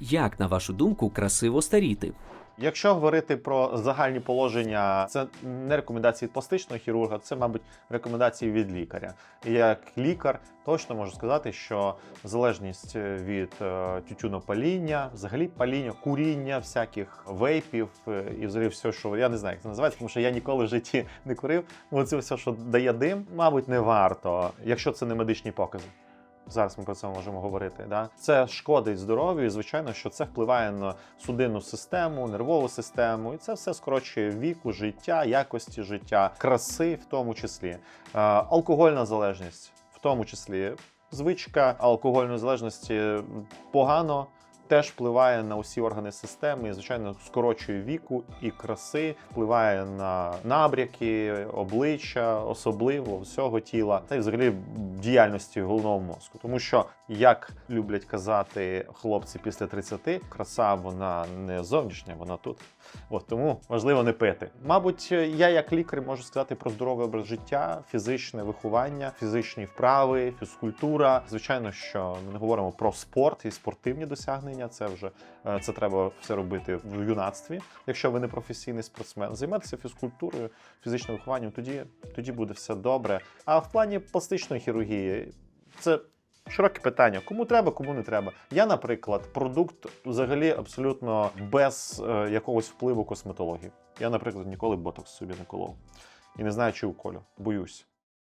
Як, на вашу думку, красиво старіти? Якщо говорити про загальні положення, це не рекомендації пластичного хірурга, це, мабуть, рекомендації від лікаря. Як лікар точно можу сказати, що залежність від е, тютюнопаління, взагалі паління, куріння, всяких вейпів е, і взагалі все, що я не знаю, як це називається, тому що я ніколи в житті не курив. Оце все, що дає дим, мабуть, не варто, якщо це не медичні покази. Зараз ми про це можемо говорити. Да? Це шкодить здоров'ю, і звичайно, що це впливає на судинну систему, нервову систему, і це все скорочує віку, життя, якості життя, краси, в тому числі. Е, алкогольна залежність, в тому числі. Звичка алкогольної залежності погано. Теж впливає на усі органи системи, і, звичайно, скорочує віку і краси, впливає на набряки, обличчя, особливо всього тіла, та й взагалі діяльності головного мозку. Тому що, як люблять казати хлопці після 30, краса вона не зовнішня, вона тут. От тому важливо не пити. Мабуть, я як лікар можу сказати про здоровий образ життя, фізичне виховання, фізичні вправи, фізкультура. Звичайно, що ми не говоримо про спорт і спортивні досягнення. Це вже е, це треба все робити в юнацтві. Якщо ви не професійний спортсмен, займатися фізкультурою, фізичним вихованням, тоді, тоді буде все добре. А в плані пластичної хірургії це. Широке питання, кому треба, кому не треба. Я, наприклад, продукт взагалі абсолютно без е, якогось впливу косметології. Я, наприклад, ніколи ботокс собі не колов. І не знаю, чи уколю. Боюсь.